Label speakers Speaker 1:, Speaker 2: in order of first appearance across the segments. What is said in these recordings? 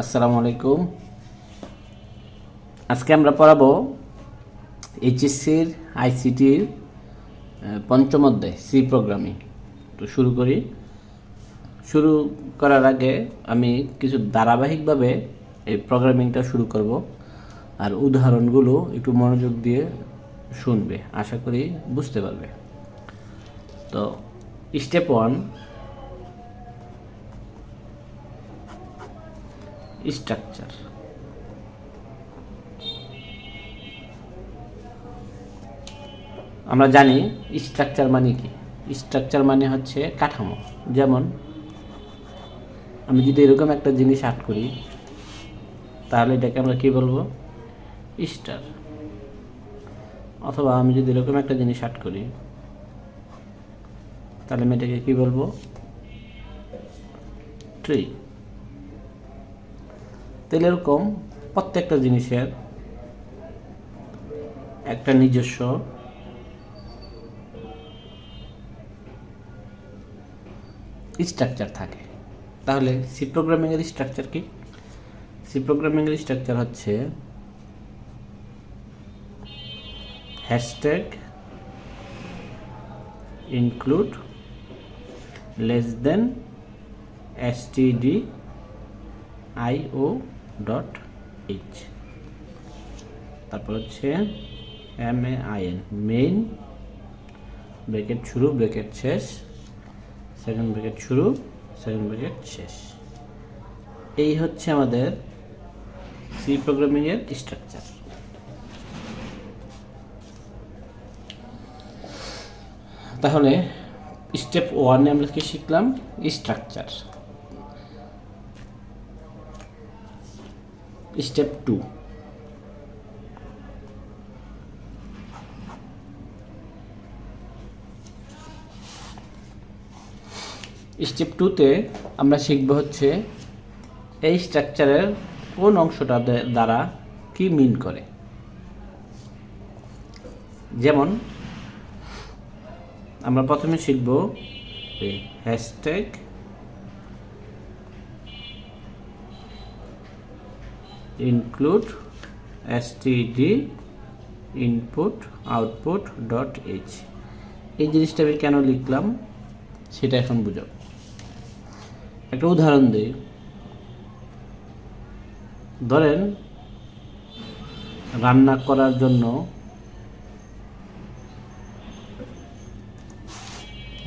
Speaker 1: আসসালামু আলাইকুম। আজকে আমরা পড়াবো এইচএসসির, আইসিটির পঞ্চম অধ্যায়, সি প্রোগ্রামিং। তো শুরু করি। শুরু করার আগে আমি কিছু ধারাবাহিকভাবে এই প্রোগ্রামিংটা শুরু করব। আর উদাহরণগুলো একটু মনোযোগ দিয়ে শুনবে, আশা করি বুঝতে পারবে। তো, স্টেপ ওয়ান স্ট্রাকচার আমরা জানি স্ট্রাকচার মানে কি? স্ট্রাকচার মানে হচ্ছে কাঠামো। যেমন, আমি যদি এরকম একটা জিনিস আর্ট করি, তাহলে এটাকে আমরা কি বলব? স্টার অথবা আমি যদি এরকম একটা জিনিস আর্ট করি, তাহলে আমি এটাকে কি বলব? ট্রি তাহলে এরকম প্রত্যেকটা জিনিসের একটা নিজস্ব স্ট্রাকচার থাকে। তাহলে সি প্রোগ্রামিংয়ের স্ট্রাকচার কি? সি প্রোগ্রামিংয়ের স্ট্রাকচার হচ্ছে hashtag include less then STD IO dot H তারপর হচ্ছে M A I N main bracket শুরু ব্রেকেট শেষ সেকেন্ড ব্রেকেট শুরু সেকেন্ড ব্রেকেট শেষ। এই হচ্ছে আমাদের সি প্রোগ্রামিংয়ের স্ট্রাকচার তাহলে স্টেপ ওয়ানে আমরা কি শিখলাম? Structure step two. স্টেপ টুতে আমরা শিখব হচ্ছে এই স্ট্রাকচারের কোন অংশটা দ্বারা কি মিন করে। যেমন আমরা প্রথমে শিখব hashtag include std input, output, dot h. এই জিনিসটা আমি কেন লিখলাম? সেটা এখন বুঝাব একটা উদাহরণ দিই। ধরেন, রান্না করার জন্য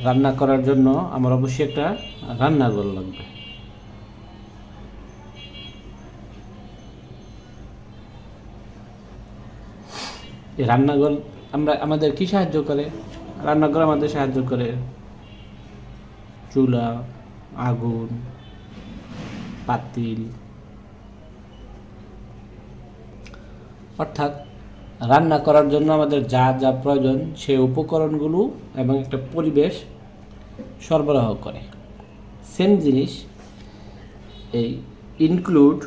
Speaker 1: রান্না করার জন্য আমার অবশ্যই একটা রান্নাঘর লাগবে। রান্নাঘর আমরা, আমাদের কি সাহায্য করে? রান্নাঘর আমাদের সাহায্য করে। চুলা, আগুন, পাতিল। অর্থাৎ রান্না করার জন্য আমাদের যা যা প্রয়োজন সেই উপকরণগুলো এবং একটা পরিবেশ সরবরাহ করে। সেম জিনিস, এই ইনক্লুড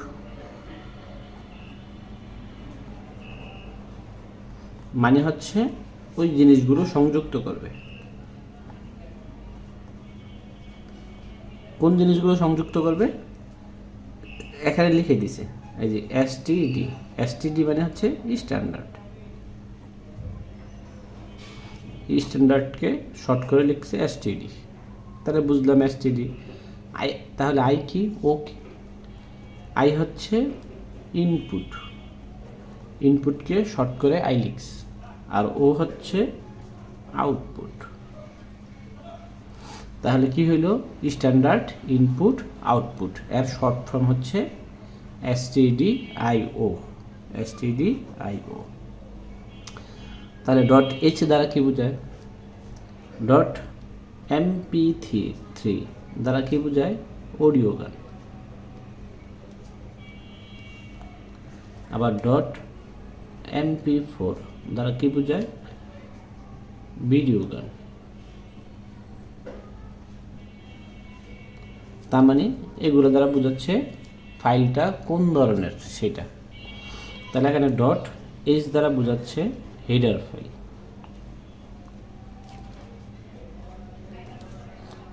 Speaker 1: মানে হচ্ছে ওই জিনিসগুলো সংযুক্ত করবে। কোন জিনিসগুলো সংযুক্ত করবে? এখানে লিখে দিছে, এই যে এসটিডি এসটিডি মানে হচ্ছে স্ট্যান্ডার্ড স্ট্যান্ডার্ডকে শর্ট করে লিখছে এসটিডি তাহলে বুঝলাম এসটিডি আই তাহলে আই কি? ও কি? আই হচ্ছে ইনপুট ইনপুটকে শর্ট করে আই লিখস আর ও হচ্ছে আউটপুট তাহলে কি হইল? স্ট্যান্ডার্ড ইনপুট আউটপুট এর শর্ট ফর্ম হচ্ছে এসটিডি আইও এসটিডি আইও তাহলে ডট এইচ দ্বারা কি বোঝায়? ডট এমপি থ্রি থ্রি দ্বারা কি বোঝায়? অডিও গান। আবার ডট এমপি ফোর দ্বারা কি বোঝায়? ভিডিও গান। তার মানে এগুলো দ্বারা বোঝাচ্ছে ফাইলটা কোন ধরনের? সেটা। তাহলে এখানে ডট এইচ দ্বারা বোঝাচ্ছে হেডার ফাইল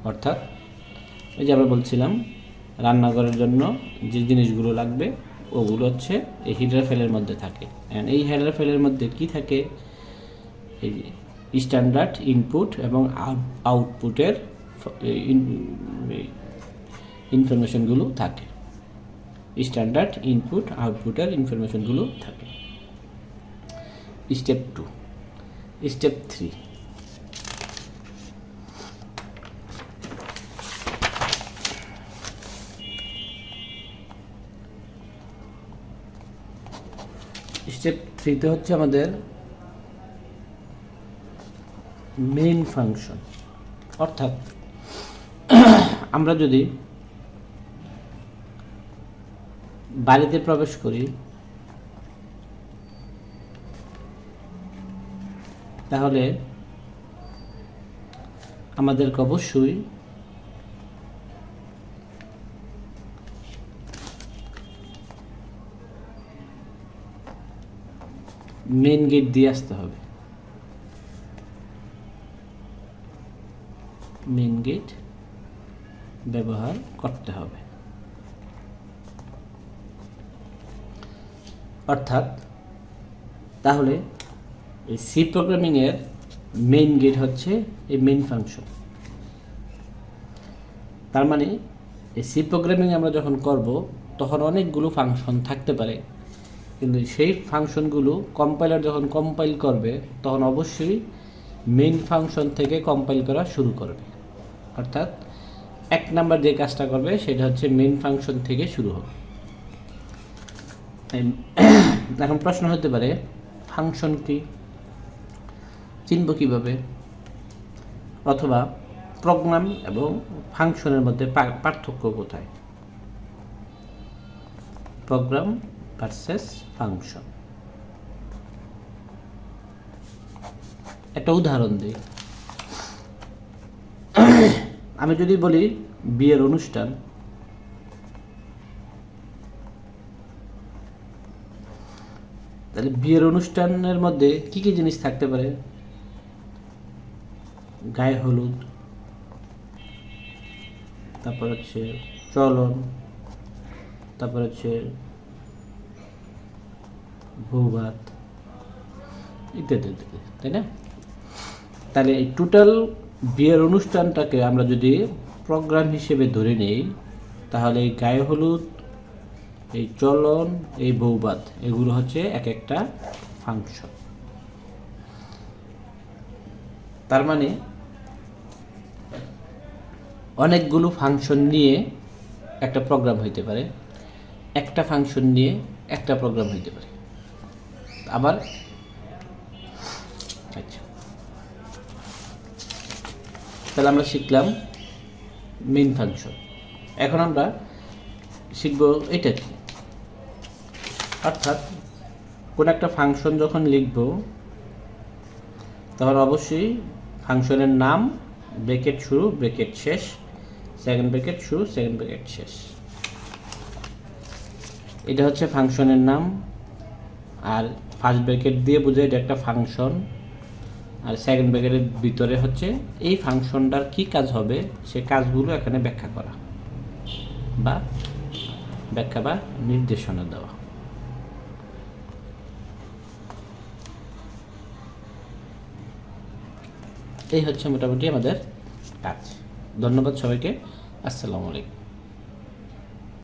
Speaker 1: অর্থাৎ এই যে আমরা বলছিলাম রান্নাঘরের জন্য যে জিনিসগুলো লাগবে ওগুলো হচ্ছে, এই হিডার ফেলের মধ্যে থাকে। এই হেডার ফেলের মধ্যে কি থাকে? এই স্ট্যান্ডার্ড ইনপুট এবং আউটপুটের ইনফরমেশনগুলো থাকে। স্ট্যান্ডার্ড ইনপুট আউটপুটের ইনফরমেশনগুলো থাকে। Step two step three step থ্রিতে হচ্ছে আমাদের মেইন ফাংশন অর্থাৎ আমরা যদি বাড়িতে প্রবেশ করি তাহলে আমাদেরকে অবশ্যই মেন গেট দিয়ে আসতে হবে। মেন গেট ব্যবহার করতে হবে। অর্থাৎ, তাহলে এই সি প্রোগ্রামিংয়ের মেইন গেট হচ্ছে এই মেইন ফাংশন তার মানে এই সি প্রোগ্রামিং আমরা যখন করব, তখন অনেকগুলো ফাংশন থাকতে পারে। কিন্তু সেই ফাংশনগুলো কম্পাইলার যখন কম্পাইল করবে, তখন অবশ্যই মেইন ফাংশন থেকে কম্পাইল করা শুরু করবে। অর্থাৎ এক নাম্বার যে কাজটা করবে, সেটা হচ্ছে মেইন ফাংশন থেকে শুরু হবে। এখন প্রশ্ন হতে পারে ফাংশন কি? চিনব কীভাবে? অথবা প্রোগ্রাম এবং ফাংশনের মধ্যে পার্থক্য কোথায়? প্রোগ্রাম ভার্সেস ফাংশন একটা উদাহরণ দিই। আমি যদি বলি বিয়ের অনুষ্ঠান, তাহলে বিয়ের অনুষ্ঠানের মধ্যে কি কি জিনিস থাকতে পারে? গায়ে হলুদ, তারপর হচ্ছে চলন, তারপর হচ্ছে ভূভাত ইত্যাদি ইত্যাদি, তাই না? তাহলে এই টোটাল বিয়ের অনুষ্ঠানটাকে আমরা যদি প্রোগ্রাম হিসেবে ধরে নিই, তাহলে এই গায়ে হলুদ, এই চলন, এই বৌবাদ এগুলো হচ্ছে এক একটা ফাংশন তার মানে অনেকগুলো ফাংশন নিয়ে একটা প্রোগ্রাম হইতে পারে, একটা ফাংশন নিয়ে একটা প্রোগ্রাম হইতে পারে। আবার আচ্ছা। তাহলে আমরা শিখলাম মেইন ফাংশন এখন আমরা শিখব এটা কি? অর্থাৎ কোনো একটা ফাংশন যখন লিখব, তখন অবশ্যই ফাংশনের নাম ব্রেকেট শুরু ব্রেকেট শেষ সেকেন্ড ব্রেকেট শুরু সেকেন্ড ব্রেকেট শেষ। এটা হচ্ছে ফাংশনের নাম, আর ফার্স্ট ব্রেকেট দিয়ে বোঝায় এটা একটা ফাংশন আর সেকেন্ড ব্রেকেটের ভিতরে হচ্ছে এই ফাংশনটার কি কাজ হবে, সে কাজগুলো এখানে ব্যাখ্যা করা বা ব্যাখ্যা বা নির্দেশনা দেওয়া। এই হচ্ছে মোটামুটি আমাদের কাজ। ধন্যবাদ সবাইকে। আসসালামু আলাইকুম।